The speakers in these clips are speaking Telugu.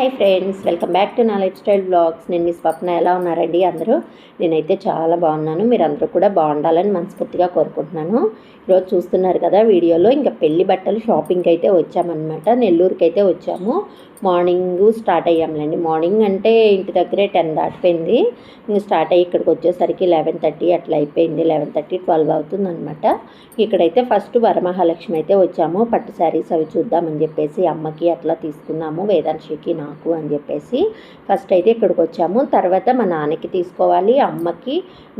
Hi friends welcome back to నా లైఫ్ స్టైల్ బ్లాగ్స్. నేను మీ స్వప్న ఎలా ఉన్నారండి అందరూ? నేనైతే చాలా బాగున్నాను. మీరు అందరూ కూడా బాగుండాలని మనస్ఫూర్తిగా కోరుకుంటున్నాను. ఈరోజు చూస్తున్నారు కదా వీడియోలో ఇంకా పెళ్ళి బట్టలు షాపింగ్కి అయితే వచ్చామన్నమాట. నెల్లూరుకి అయితే వచ్చాము. మార్నింగ్ స్టార్ట్ అయ్యాములేండి మార్నింగ్ అంటే ఇంటి దగ్గరే టెన్ దాటిపోయింది. ఇంక స్టార్ట్ అయ్యి ఇక్కడికి వచ్చేసరికి లెవెన్ థర్టీ అట్లా అయిపోయింది. లెవెన్ థర్టీ ట్వెల్వ్ అవుతుంది అనమాట ఇక్కడైతే ఫస్ట్ వరమహాలక్ష్మి అయితే వచ్చాము. పట్టు శారీస్ అవి చూద్దామని చెప్పేసి అమ్మకి అట్లా తీసుకున్నాము. వేదాంశికి నా నాకు అని చెప్పేసి ఫస్ట్ అయితే ఇక్కడికి వచ్చాము. తర్వాత మా నాన్నకి తీసుకోవాలి అమ్మకి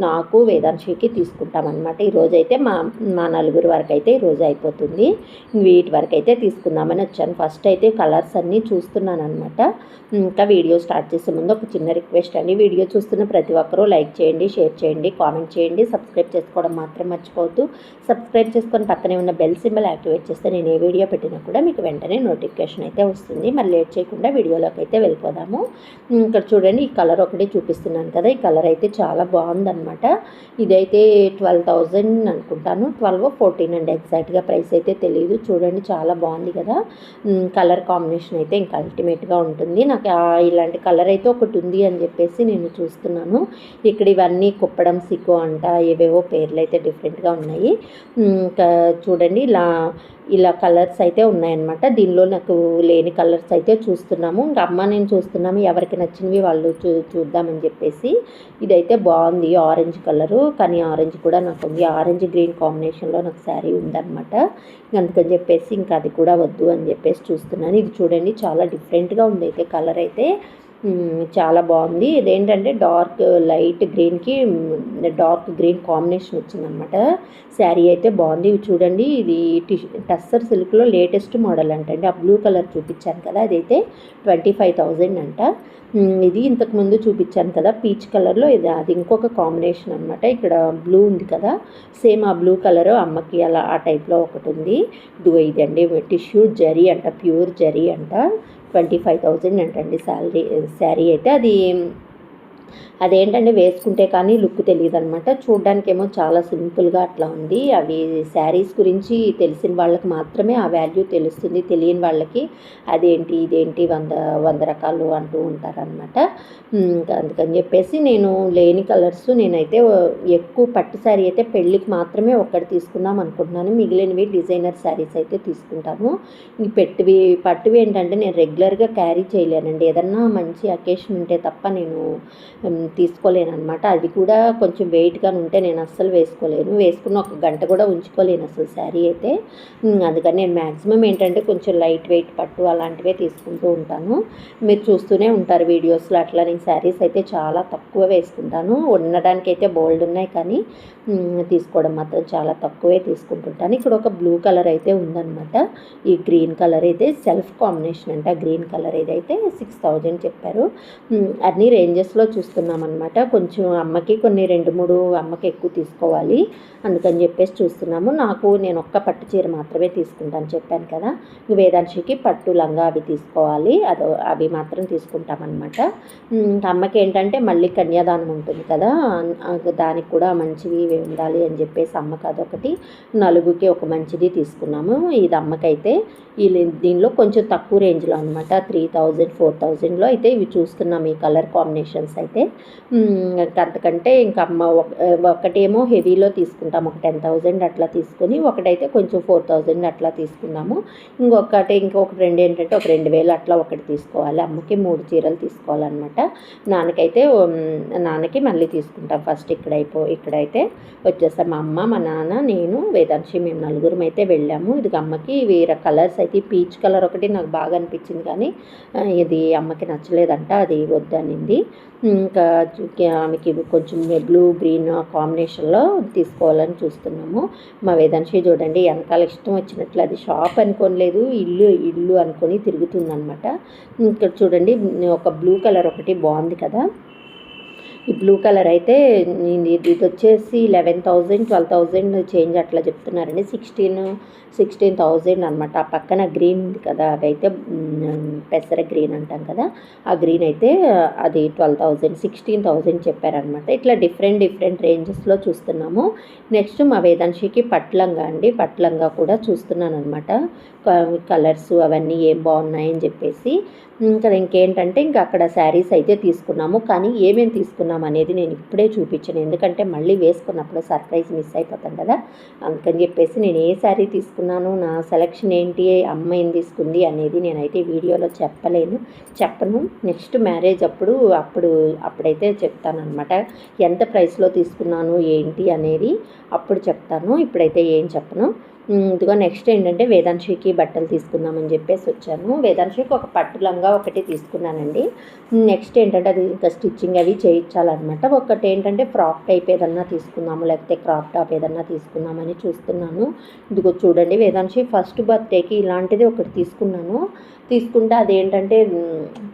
నాకు వేదాంశికి తీసుకుంటామన్నమాట ఈరోజు అయితే మా మా నలుగురు వరకు అయితే ఈరోజు అయిపోతుంది. వీటి వరకు అయితే తీసుకుందామని వచ్చాను. ఫస్ట్ అయితే కలర్స్ అన్నీ చూస్తున్నాను అనమాట ఇంకా వీడియో స్టార్ట్ చేసే ముందు ఒక చిన్న రిక్వెస్ట్ అండి. వీడియో చూస్తున్న ప్రతి ఒక్కరూ లైక్ చేయండి షేర్ చేయండి కామెంట్ చేయండి. సబ్స్క్రైబ్ చేసుకోవడం మాత్రం మర్చిపోవద్దు. సబ్స్క్రైబ్ చేసుకొని పక్కనే ఉన్న బెల్ సింబల్ యాక్టివేట్ చేస్తే నేను ఏ వీడియో పెట్టినా కూడా మీకు వెంటనే నోటిఫికేషన్ అయితే వస్తుంది. మరి లేట్ చేయకుండా వీడియో వీడియోలోకి అయితే వెళ్ళిపోదాము. ఇక్కడ చూడండి ఈ కలర్ ఒకటి చూపిస్తున్నాను కదా. ఈ కలర్ అయితే చాలా బాగుందన్నమాట. ఇదైతే ట్వెల్వ్ థౌజండ్ అనుకుంటాను. ట్వెల్వ్ ఫోర్టీన్ అండి. ఎగ్జాక్ట్గా ప్రైస్ అయితే తెలియదు చూడండి చాలా బాగుంది కదా. కలర్ కాంబినేషన్ అయితే ఇంకా అల్టిమేట్గా ఉంటుంది. నాకు ఇలాంటి కలర్ అయితే ఒకటి ఉంది అని చెప్పేసి నేను చూస్తున్నాను. ఇక్కడ ఇవన్నీ కుప్పడం సిక్కు అంట ఏవేవో పేర్లు అయితే డిఫరెంట్గా ఉన్నాయి. ఇంకా చూడండి ఇలా ఇలా కలర్స్ అయితే ఉన్నాయన్నమాట. దీనిలో నాకు లేని కలర్స్ అయితే చూస్తున్నాము. ఇంకా అమ్మ నేను చూస్తున్నాము. ఎవరికి నచ్చినవి వాళ్ళు చూ చూద్దామని చెప్పేసి ఇదైతే బాగుంది. Orange colour. కానీ ఆరెంజ్ కూడా నాకు ఉంది. ఆరెంజ్ గ్రీన్ కాంబినేషన్లో నాకు శారీ ఉందన్నమాట. అందుకని చెప్పేసి ఇంకా అది కూడా వద్దు అని చెప్పేసి చూస్తున్నాను. ఇది చూడండి. చాలా డిఫరెంట్గా ఉంది అయితే కలర్ అయితే. చాలా బాగుంది. ఇదేంటంటే డార్క్ లైట్ గ్రీన్కి డార్క్ గ్రీన్ కాంబినేషన్ వచ్చిందనమాట శారీ అయితే బాగుంది. ఇవి చూడండి ఇది టస్సర్ సిల్క్లో లేటెస్ట్ మోడల్ అంటండి ఆ బ్లూ కలర్ చూపించాను కదా అదైతే ట్వంటీ ఫైవ్ థౌజండ్ అంట. ఇది ఇంతకుముందు చూపించాను కదా పీచ్ కలర్లో ఇది అది ఇంకొక కాంబినేషన్ అనమాట ఇక్కడ బ్లూ ఉంది కదా సేమ్ ఆ బ్లూ కలర్ అమ్మకి అలా ఆ టైప్లో ఒకటి ఉంది. ఇదిగో ఇదండి టిష్యూ జరీ అంట ప్యూర్ జరీ అంట. ట్వంటీ ఫైవ్ థౌజండ్ అంటండి శాలరీ శారీ అయితే అది అదేంటంటే వేసుకుంటే కానీ లుక్ తెలియదు అనమాట చూడ్డానికేమో చాలా సింపుల్గా అట్లా ఉంది. అవి శారీస్ గురించి తెలిసిన వాళ్ళకి మాత్రమే ఆ వాల్యూ తెలుస్తుంది తెలియని వాళ్ళకి. అదేంటి ఇదేంటి వంద వంద రకాలు అంటూ ఉంటారనమాట అందుకని చెప్పేసి నేను లేని కలర్స్ నేనైతే ఎక్కువ పట్టు శారీ అయితే పెళ్ళికి మాత్రమే ఒక్కటి తీసుకుందాం అనుకుంటున్నాను. మిగిలినవి డిజైనర్ శారీస్ అయితే తీసుకుంటాను. ఈ పెట్టివి పట్టువి ఏంటంటే నేను రెగ్యులర్గా క్యారీ చేయలేనండి. ఏదన్నా మంచి అకేషన్ ఉంటే తప్ప నేను తీసుకోలేను అనమాట అది కూడా కొంచెం వెయిట్గా ఉంటే నేను అస్సలు వేసుకోలేను. వేసుకున్న ఒక గంట కూడా ఉంచుకోలేను అసలు శారీ అయితే. అందుకని నేను మ్యాక్సిమం ఏంటంటే కొంచెం లైట్ వెయిట్ పట్టు అలాంటివే తీసుకుంటూ ఉంటాను. మీరు చూస్తూనే ఉంటారు వీడియోస్లో అట్లా నేను శారీస్ అయితే చాలా తక్కువ వేసుకుంటాను. ఉండడానికి అయితే బోల్డ్ ఉన్నాయి కానీ తీసుకోవడం మాత్రం చాలా తక్కువే తీసుకుంటుంటాను. ఇక్కడ ఒక బ్లూ కలర్ అయితే ఉందన్నమాట. ఈ గ్రీన్ కలర్ అయితే సెల్ఫ్ కాంబినేషన్ అంట. గ్రీన్ కలర్ ఏదైతే సిక్స్ థౌజండ్ చెప్పారు. అన్ని రేంజెస్లో చూస్తున్నాం అనమాట కొంచెం అమ్మకి కొన్ని రెండు మూడు అమ్మకి ఎక్కువ తీసుకోవాలి. అందుకని చెప్పేసి చూస్తున్నాము. నాకు నేను ఒక్క పట్టు చీర మాత్రమే తీసుకుంటాను చెప్పాను కదా. వేదాంశికి పట్టు లంగా అవి తీసుకోవాలి. అదో అవి మాత్రం తీసుకుంటామన్నమాట. అమ్మకి ఏంటంటే మళ్ళీ కన్యాదానం ఉంటుంది కదా. దానికి కూడా మంచివి ఉండాలి అని చెప్పేసి అమ్మకి అదొకటి. నలుగుకి ఒక మంచిది తీసుకున్నాము. ఇది అమ్మకైతే ఈ దీనిలో కొంచెం తక్కువ రేంజ్లో అనమాట త్రీ థౌజండ్ ఫోర్ థౌజండ్లో అయితే ఇవి చూస్తున్నాం ఈ కలర్ కాంబినేషన్స్ అయితే. అంతకంటే ఇంకా అమ్మ ఒకటేమో హెవీలో తీసుకుంటాం. ఒక టెన్ థౌజండ్ అట్లా తీసుకొని ఒకటైతే కొంచెం ఫోర్ థౌజండ్ అట్లా తీసుకున్నాము. ఇంకొకటి ఇంకొక రెండు ఏంటంటే ఒక రెండు వేలు అట్లా ఒకటి తీసుకోవాలి. అమ్మకి మూడు చీరలు తీసుకోవాలన్నమాట. నాన్నకైతే నాన్నకి మళ్ళీ తీసుకుంటాం. ఫస్ట్ ఇక్కడ అయిపో ఇక్కడైతే వచ్చేస్తాం. మా అమ్మ మా నాన్న నేను వేదాంశి మేము నలుగురం అయితే వెళ్ళాము. ఇది అమ్మకి వేరే కలర్స్ అయితే పీచ్ కలర్ ఒకటి నాకు బాగా అనిపించింది కానీ ఇది అమ్మకి నచ్చలేదంట అది వద్దనింది. ఇంకా ఆమెకి కొంచెం బ్లూ గ్రీన్ కాంబినేషన్లో తీసుకోవాలని చూస్తున్నాము. మా వేదాంశి చూడండి వెనకాల ఇష్టం వచ్చినట్లు అది షాప్ అనుకోలేదు ఇల్లు ఇల్లు అనుకొని తిరుగుతుందనమాట ఇక్కడ చూడండి ఒక బ్లూ కలర్ ఒకటి బాగుంది కదా. ఈ బ్లూ కలర్ అయితే ఇది వచ్చేసి eleven thousand twelve thousand change అట్లా చెప్తున్నారండి. సిక్స్టీన్ సిక్స్టీన్ థౌజండ్ అనమాట ఆ పక్కన గ్రీన్ ఉంది కదా అదైతే పెసర గ్రీన్ అంటాం కదా ఆ గ్రీన్ అయితే అది ట్వెల్వ్ థౌజండ్ సిక్స్టీన్ థౌజండ్ చెప్పారనమాట ఇట్లా డిఫరెంట్ డిఫరెంట్ రేంజెస్లో చూస్తున్నాము. నెక్స్ట్ మా వేదాంశికి పట్లంగా అండి. పట్లంగా కూడా చూస్తున్నాను అనమాట కలర్స్ అవన్నీ ఏం బాగున్నాయని చెప్పేసి. ఇంకా ఇంకేంటంటే ఇంకా అక్కడ శారీస్ అయితే తీసుకున్నాము. కానీ ఏమేమి తీసుకున్నాం అనేది నేను ఇప్పుడే చూపించాను. ఎందుకంటే మళ్ళీ వేసుకున్నప్పుడు సర్ప్రైజ్ మిస్ అయిపోతాం కదా. అందుకని చెప్పేసి నేను ఏ శారీ తీసుకున్నాను నా సెలక్షన్ ఏంటి అమ్మ ఏం తీసుకుంది అనేది నేనైతే వీడియోలో చెప్పలేను. చెప్పను. నెక్స్ట్ మ్యారేజ్ అప్పుడు అప్పుడు అప్పుడైతే చెప్తాను అనమాట ఎంత ప్రైస్లో తీసుకున్నాను ఏంటి అనేది అప్పుడు చెప్తాను. ఇప్పుడైతే ఏం చెప్పను. ఇదిగో నెక్స్ట్ ఏంటంటే వేదాంశికి బట్టలు తీసుకుందామని చెప్పేసి వచ్చాను. వేదాంశికి ఒక పట్టు లంగా ఒకటి తీసుకున్నానండి. నెక్స్ట్ ఏంటంటే అది ఇంకా స్టిచ్చింగ్ అవి చేయించాలన్నమాట. ఒకటి ఏంటంటే ఫ్రాక్ టైప్ ఏదన్నా తీసుకుందాము లేకపోతే క్రాప్ టాప్ ఏదన్నా తీసుకుందామని చూస్తున్నాను. ఇదిగో చూడండి వేదాంశి ఫస్ట్ బర్త్డేకి ఇలాంటిది ఒకటి తీసుకున్నాను. తీసుకుంటే అదేంటంటే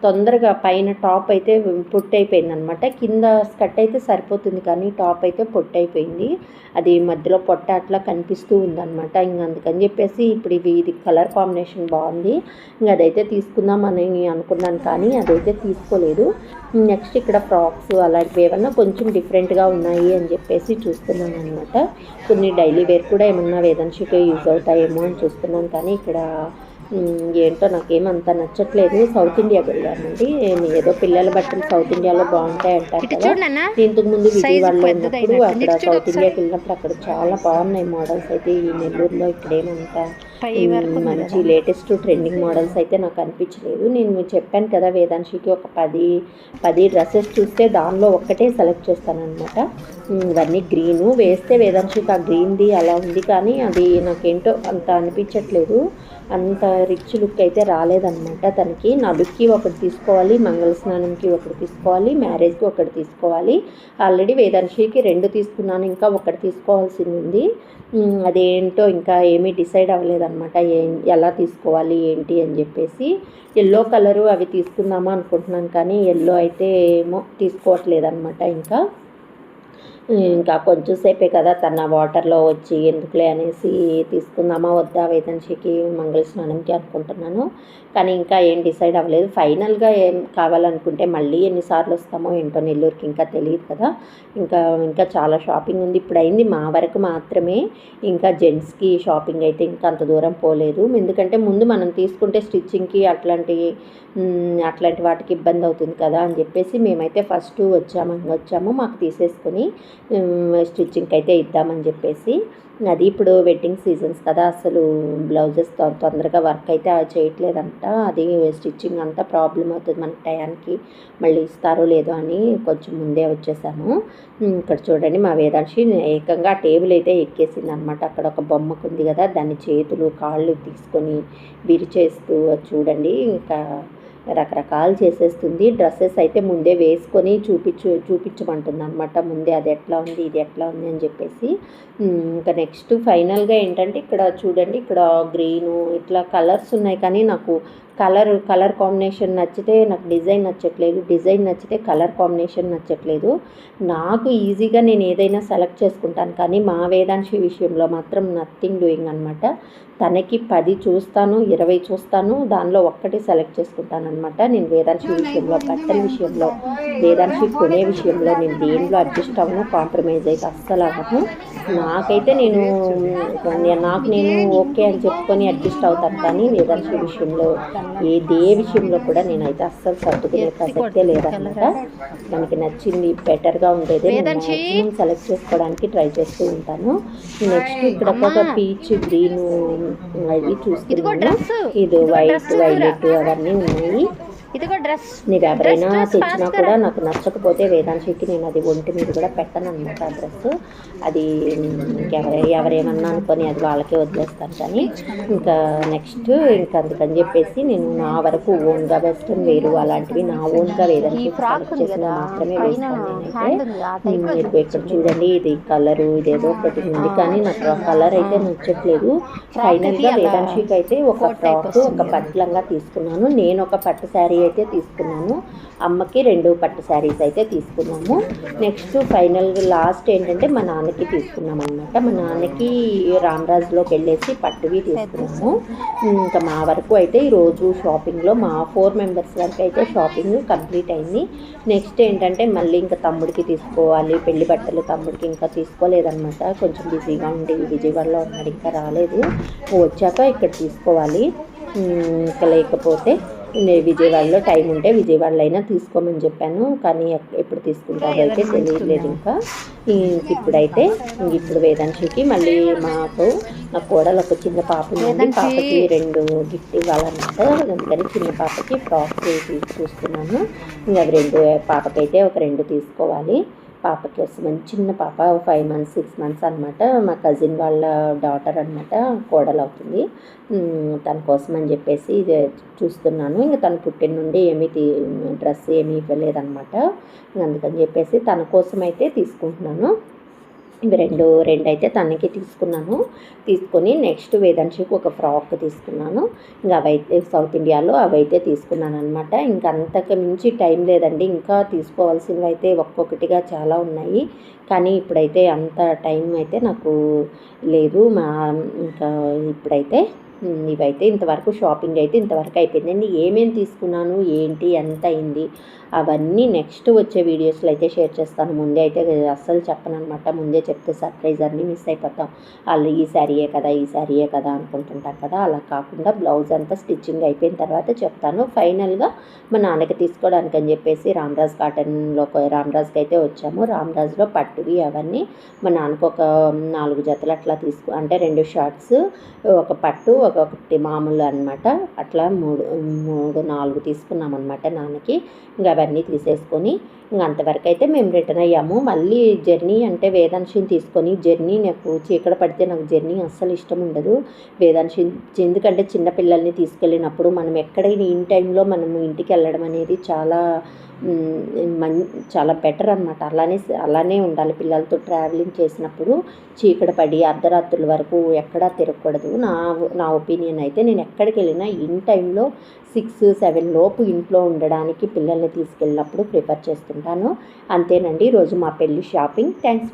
తొందరగా పైన టాప్ అయితే పొట్టు అయిపోయింది అనమాట కింద స్కర్ట్ అయితే సరిపోతుంది కానీ టాప్ అయితే పొట్టు అయిపోయింది అది మధ్యలో పొట్ట అట్లా కనిపిస్తూ ఉందన్నమాట. ఇంక అందుకని చెప్పేసి ఇప్పుడు ఇవి ఇది కలర్ కాంబినేషన్ బాగుంది. ఇంక అదైతే తీసుకుందామని అనుకున్నాను కానీ అదైతే తీసుకోలేదు. నెక్స్ట్ ఇక్కడ ఫ్రాక్స్ అలాంటివి ఏమన్నా కొంచెం డిఫరెంట్గా ఉన్నాయి అని చెప్పేసి చూస్తున్నాను అనమాట కొన్ని డైలీ వేర్ కూడా ఏమన్నా షీట్ యూజ్ అవుతాయేమో అని చూస్తున్నాను కానీ ఇక్కడ ఏంటో నాకేమంత నచ్చట్లేదు. సౌత్ ఇండియాకి వెళ్ళానండి. నేను ఏదో పిల్లల బట్టలు సౌత్ ఇండియాలో బాగుంటాయి అంటారు కదా. ఇంతకు ముందు విజయవాడలో ఉన్నప్పుడు. అక్కడ సౌత్ ఇండియాకి వెళ్ళినప్పుడు అక్కడ చాలా బాగున్నాయి మోడల్స్ అయితే ఈ నెల్లూరులో ఇక్కడ ఏమంతా పై వరకు మంచి. లేటెస్ట్ ట్రెండింగ్ మోడల్స్ అయితే నాకు అనిపించలేదు. నేను మీకు చెప్పాను కదా వేదాంశికి ఒక పది పది డ్రెస్సెస్ చూస్తే దానిలో ఒక్కటే సెలెక్ట్ చేస్తానన్నమాట. ఉమ్, ఇవన్నీ గ్రీను వేస్తే వేదాంశికి ఆ గ్రీన్ది అలా ఉంది కానీ అది నాకేంటో అంత అనిపించట్లేదు. అంత రిచ్ లుక్ అయితే రాలేదన్నమాట తనకి. నలుగుకి ఒకటి తీసుకోవాలి మంగళ స్నానంకి ఒకటి తీసుకోవాలి మ్యారేజ్కి ఒకటి తీసుకోవాలి. ఆల్రెడీ వేదాంశికి రెండు తీసుకున్నాను ఇంకా ఒకటి తీసుకోవాల్సింది ఉంది. అదేంటో ఇంకా ఏమీ డిసైడ్ అనమాట ఏం ఎలా తీసుకోవాలి ఏంటి అని చెప్పేసి ఎల్లో కలరు అవి తీసుకుందామా అనుకుంటున్నాను కానీ ఎల్లో అయితే ఏమో తీసుకోవట్లేదు అనమాట ఇంకా. ఇంకా కొంచెం సేపే కదా తన వాటర్లో వచ్చి ఎందుకులే అనేసి తీసుకుందామా వద్దా వేదంశికి మంగళ స్నానంకి అనుకుంటున్నాను. కానీ ఇంకా ఏం డిసైడ్ అవ్వలేదు. ఫైనల్గా ఏం కావాలనుకుంటే మళ్ళీ ఎన్నిసార్లు వస్తామో ఏంటో నెల్లూరుకి ఇంకా తెలియదు కదా. ఇంకా ఇంకా చాలా షాపింగ్ ఉంది. ఇప్పుడు అయింది మా వరకు మాత్రమే. ఇంకా జెంట్స్కి షాపింగ్ అయితే ఇంకా అంత దూరం పోలేదు. ఎందుకంటే ముందు మనం తీసుకుంటే స్టిచ్చింగ్కి అట్లాంటి అట్లాంటి వాటికి ఇబ్బంది అవుతుంది కదా అని చెప్పేసి మేమైతే ఫస్ట్ వచ్చాము వచ్చాము. మాకు తీసేసుకొని స్టిచ్చింగ్కి అయితే ఇద్దామని చెప్పేసి. అది ఇప్పుడు వెడ్డింగ్ సీజన్స్ కదా అసలు బ్లౌజెస్ తొందరగా వర్క్ అయితే చేయట్లేదంట. అది స్టిచ్చింగ్ అంతా ప్రాబ్లం అవుతుంది మనకి టయానికి. మళ్ళీ ఇస్తారో లేదో అని కొంచెం ముందే వచ్చేసాము. ఇక్కడ చూడండి మా వేదాంశి ఏకంగా టేబుల్ అయితే ఎక్కేసింది అనమాట అక్కడ ఒక బొమ్మకు ఉంది కదా దాన్ని చేతులు కాళ్ళు తీసుకొని విరిచేస్తూ అది చూడండి. ఇంకా రకరకాలు చేసేస్తుంది. డ్రెస్సెస్ అయితే ముందే వేసుకొని చూపించు చూపించమంటుంది అనమాట ముందే అది ఎట్లా ఉంది ఇది ఎట్లా ఉంది అని చెప్పేసి. ఇంకా నెక్స్ట్ ఫైనల్గా ఏంటంటే ఇక్కడ చూడండి ఇక్కడ గ్రీను ఇట్లా కలర్స్ ఉన్నాయి కానీ నాకు కలర్ కలర్ కాంబినేషన్ నచ్చితే నాకు డిజైన్ నచ్చట్లేదు డిజైన్ నచ్చితే కలర్ కాంబినేషన్ నచ్చట్లేదు. నాకు ఈజీగా నేను ఏదైనా సెలెక్ట్ చేసుకుంటాను. కానీ మా వేదాంశి విషయంలో మాత్రం నథింగ్ డూయింగ్ అనమాట తనకి పది చూస్తాను ఇరవై చూస్తాను దానిలో ఒక్కటి సెలెక్ట్ చేసుకుంటాను అనమాట నేను వేదాంశి విషయంలో బట్టల విషయంలో వేదాంశి కొనే విషయంలో నేను దేంట్లో అడ్జస్ట్ అవ్వను కాంప్రమైజ్ అయితే అస్సలు అవ్వను. నాకైతే నేను నాకు నేను ఓకే అని చెప్పుకొని అడ్జస్ట్ అవుతాను. కానీ వేదాంశి విషయంలో ఏ దే విషయంలో కూడా నేనైతే అస్సలు సర్దుకునే ప్రసక్తే లేదన్నమాట మనకి నచ్చింది బెటర్గా ఉండేది వేదాంశి? సెలెక్ట్ చేసుకోవడానికి ట్రై చేస్తూ ఉంటాను. నెక్స్ట్ ఇక్కడ ఒక పీచ్ గ్రీన్ అవి చూస్తున్నాను. ఇది వైట్ వైలెట్ అవన్నీ ఉన్నాయి. ఇదిగో డ్రెస్. మీరు ఎవరైనా తెచ్చినా కూడా. నాకు నచ్చకపోతే వేదాంశికి నేను అది ఒంటి మీద కూడా పెట్టను అనమాట ఆ డ్రెస్. అది ఇంకెవర ఎవరేమన్నా అనుకొని అది వాళ్ళకే వదిలేస్తాను కానీ ఇంకా నెక్స్ట్ ఇంకా అందుకని చెప్పేసి నేను నా వరకు ఓన్గా వెస్ట్రన్ వేరు అలాంటివి నా ఓన్గా ఉంది చేసిన మాత్రమే వేస్తాను నేనైతే. ఇక్కడ చూడండి ఇది కలరు ఇదేదో ఒకటి ఉంది కానీ నాకు ఆ కలర్ అయితే నచ్చట్లేదు. ఫైనల్గా వేదాంశికి అయితే ఒక ఫ్రాక్ ఒక పట్లంగా తీసుకున్నాను. నేను ఒక పట్టు శారీ అయితే తీసుకున్నాను. అమ్మకి రెండు పట్టు శారీస్ అయితే తీసుకున్నాము. నెక్స్ట్ ఫైనల్ లాస్ట్ ఏంటంటే మా నాన్నకి తీసుకున్నాం అనమాట మా నాన్నకి రామరాజులోకి వెళ్ళేసి పట్టువి తీసుకున్నాము. ఇంకా మా వరకు అయితే ఈరోజు షాపింగ్లో మా ఫోర్ మెంబర్స్ వరకు అయితే షాపింగ్ కంప్లీట్ అయింది. నెక్స్ట్ ఏంటంటే మళ్ళీ ఇంకా తమ్ముడికి తీసుకోవాలి. పెళ్ళి బట్టలు తమ్ముడికి ఇంకా తీసుకోలేదన్నమాట. కొంచెం బిజీగా ఉండి విజయవాడలో ఉన్నాడు ఇంకా రాలేదు. వచ్చాక ఇక్కడ తీసుకోవాలి. ఇంకా లేకపోతే విజయవాడలో టైం ఉంటే విజయవాడలో అయినా తీసుకోమని చెప్పాను కానీ ఎప్పుడు తీసుకుంటారో అయితే తెలియట్లేదు ఇంకా. ఇంక ఇప్పుడైతే ఇంక ఇప్పుడు వేదాంశికి మళ్ళీ మాకు నా కోడలు ఒక చిన్న పాప ఉంది. పాపకి రెండు గిఫ్ట్ ఇవ్వాలన్నమాట. అందుకని చిన్న పాపకి ఫ్రాక్స్ చూస్తున్నాను. ఇంకా అవి రెండు పాపకైతే ఒక రెండు తీసుకోవాలి. పాప కోసం చిన్న పాప ఫైవ్ మంత్స్ సిక్స్ మంత్స్ అనమాట మా కజిన్ వాళ్ళ డాటర్ అనమాట కోడలు అవుతుంది తన కోసం అని చెప్పేసి ఇది చూస్తున్నాను. ఇంకా తను పుట్టిన నుండి ఏమీ తీ డ్రెస్ ఏమీ ఇవ్వలేదన్నమాట. ఇంక అందుకని చెప్పేసి తన కోసం అయితే తీసుకుంటున్నాను. ఇవి రెండు రెండు అయితే తనకి తీసుకున్నాను. తీసుకొని నెక్స్ట్ వేదాంశికి ఒక ఫ్రాక్ తీసుకున్నాను. ఇంకా అవైతే సౌత్ ఇండియాలో అవైతే తీసుకున్నాను అనమాట ఇంకా అంతకు మించి టైం లేదండి. ఇంకా తీసుకోవాల్సినవి అయితే ఒక్కొక్కటిగా చాలా ఉన్నాయి. కానీ ఇప్పుడైతే అంత టైం అయితే నాకు లేదు. మా ఇంకా ఇప్పుడైతే ఇవైతే ఇంతవరకు షాపింగ్ అయితే ఇంతవరకు అయిపోయిందండి ఏమేమి తీసుకున్నాను ఏంటి ఎంత అయింది అవన్నీ నెక్స్ట్ వచ్చే వీడియోస్లో అయితే షేర్ చేస్తాను. ముందే అయితే అస్సలు చెప్పను అనమాట ముందే చెప్తే సర్ప్రైజ్ అన్నీ మిస్ అయిపోతాం. వాళ్ళు ఈ శారీయే కదా ఈ శారీయే కదా అనుకుంటుంటాం కదా. అలా కాకుండా బ్లౌజ్ అంతా స్టిచ్చింగ్ అయిపోయిన తర్వాత చెప్తాను. ఫైనల్గా మా నాన్నకి తీసుకోవడానికి అని చెప్పేసి రామరాజ్ కాటన్లో రామరాజ్కి అయితే వచ్చాము. రామరాజ్లో పట్టువి అవన్నీ మా నాన్నకు ఒక నాలుగు జతలు అట్లా తీసుకు అంటే రెండు షర్ట్స్ ఒక పట్టు ఒక ఒకటి మామూలు అనమాట అట్లా మూడు మూడు నాలుగు తీసుకున్నాం అనమాట నాన్నకి. ఇంకా అవన్నీ తీసేసుకొని అంతవరకు అయితే మేము రిటర్న్ అయ్యాము. మళ్ళీ జర్నీ అంటే వేదాంశిని తీసుకొని జర్నీ నాకు చీకట పడితే నాకు జర్నీ అస్సలు ఇష్టం ఉండదు. వేదాంశి ఎందుకంటే చిన్న పిల్లల్ని తీసుకెళ్ళినప్పుడు మనం ఎక్కడైనా ఇన్ టైంలో మనం ఇంటికి వెళ్ళడం అనేది చాలా మం చాలా బెటర్ అనమాట అలానే అలానే ఉండాలి. పిల్లలతో ట్రావెలింగ్ చేసినప్పుడు చీకట పడి అర్ధరాత్రుల వరకు ఎక్కడా తిరగకూడదు. నా నా ఒపీనియన్ అయితే నేను ఎక్కడికి వెళ్ళినా ఇన్ టైంలో సిక్స్ సెవెన్ లోపు ఇంట్లో ఉండడానికి పిల్లల్ని తీసుకెళ్ళినప్పుడు ప్రిఫర్ చేస్తుంటాను అంతేనండి ఈరోజు మా పెళ్ళి షాపింగ్. Thanks for